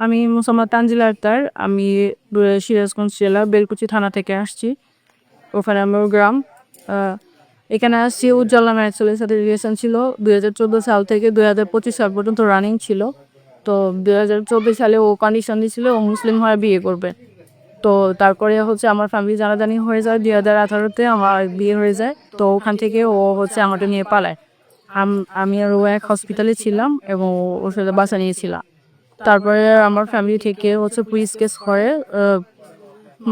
আমি মোসাম্মদ তানজিলা আক্তার আমি সিরাজগঞ্জ জেলা, বেলকুচি থানা থেকে আসছি। ওখানে আমার গ্রাম। এখানে আসছি উজ্জ্বল উজ্জ্বলা ম্যাচলের সাথে রিলেশন ছিল। দুই হাজার চোদ্দ সাল থেকে দুই হাজার পঁচিশ সাল পর্যন্ত রানিং ছিল। তো দুই হাজার চব্বিশ সালে ও কন্ডিশন দিয়েছিল ও মুসলিম হয়ে বিয়ে করবে। তো তারপরে হচ্ছে আমার ফ্যামিলি জানাজানি হয়ে যায়। দুই হাজার আঠারোতে আমার বিয়ে হয়ে যায়। তো ওখান থেকে ও হচ্ছে আমাকে নিয়ে পালায়। আমি আর ও এক হসপিটালে ছিলাম এবং ওর সাথে বাসা নিয়েছিলাম তারপরে আমার ফ্যামিলি থেকে হচ্ছে পুলিশ কেস করে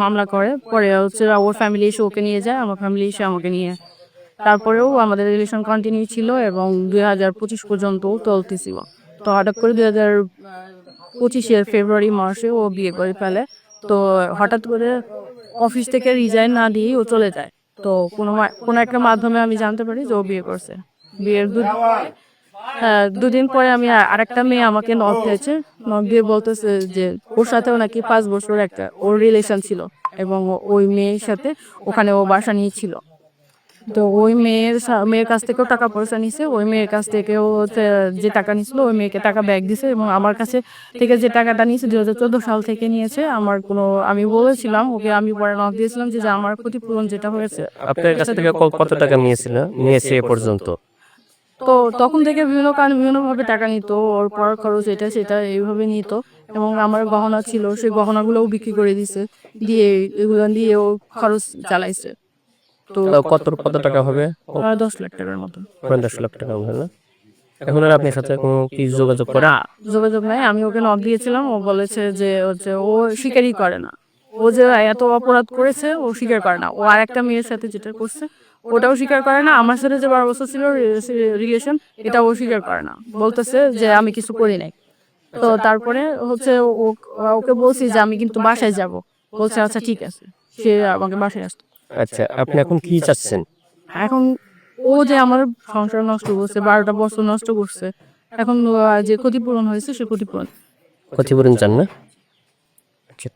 মামলা করে। পরে হচ্ছে ওর ফ্যামিলি এসে ওকে নিয়ে যায়, আমার ফ্যামিলি এসে আমাকে নিয়ে তারপরেও আমাদের রিলেশন কন্টিনিউ ছিল এবং দুই হাজার পঁচিশ পর্যন্ত চলতেছিল তো হঠাৎ করে দুই হাজার পঁচিশের ফেব্রুয়ারি মাসে ও বিয়ে করে ফেলে। তো হঠাৎ করে অফিস থেকে রিজাইন না দিয়েই ও চলে যায়। তো কোনো কোনো একটা মাধ্যমে আমি জানতে পারি যে ও বিয়ে করছে। বিয়ের দু হ্যাঁ দুদিন পরে আমি আর- আরেকটা মেয়ে আমাকে নক দিয়েছে। নক দিয়ে বলতেছে যে ওর সাথেও নাকি পাঁচ বছর একটা ওর রিলেশন ছিল এবং ওই মেয়ের সাথে ওখানে ও বাসা নিয়েছিল। তো ওই মেয়ের মেয়ের কাছ থেকেও টাকা পয়সা নিছে ওই মেয়ের কাছ থেকেও যে টাকা নিছিল ওই মেয়েকে টাকা ব্যাগ দিছে এবং আমার কাছে থেকে যে টাকাটা নিয়েছে দু হাজার চোদ্দ সাল থেকে নিয়েছে আমার কোনো আমি বলেছিলাম ওকে আমি পরে নক দিয়েছিলাম যে যে আমার ক্ষতিপূরণ যেটা হয়েছে আপনার কাছ থেকে কত টাকা নিয়েছিল? নিয়েছে এ পর্যন্ত? তো তখন থেকে বিভিন্ন কারণে বিভিন্নভাবে টাকা নিত ওর পড়ার খরচ এটা সেটা এইভাবে নিত। এবং আমার গহনা ছিল সেই গহনাগুলোও বিক্রি করে দিছে দিয়ে এগুলো দিয়ে ও খরচ চালাইছে। তো কত কত টাকা হবে? দশ লাখ টাকার মতো। দশ লাখ টাকা হবে না? এখন আর আপনার সাথে কোনো কি যোগাযোগ করে? যোগাযোগ নাই আমি ওকে নক দিয়েছিলাম ও বলেছে যে হচ্ছে ও স্বীকারই করে না। ও যে এত অপরাধ করেছে ও স্বীকার করে না। ও আর একটা মেয়ের সাথে যেটা করছে ওটাও স্বীকার করে না। আমার সাথে যে বারো বছর ছিল রিলেশন এটাও ও স্বীকার করে না। বলতেছে যে আমি কিছু করি নাই। তো তারপরে হচ্ছে ওকে বলছি যে আমি কিন্তু বাসায় যাব। বলছে আচ্ছা ঠিক আছে। সে আমাকে বাসায় আসতো। আচ্ছা আপনি এখন কি চাচ্ছেন? এখন ও যে আমার সংসার নষ্ট করছে বারোটা বছর নষ্ট করছে এখন যে ক্ষতিপূরণ হয়েছে সে ক্ষতিপূরণ। ক্ষতিপূরণ চান না?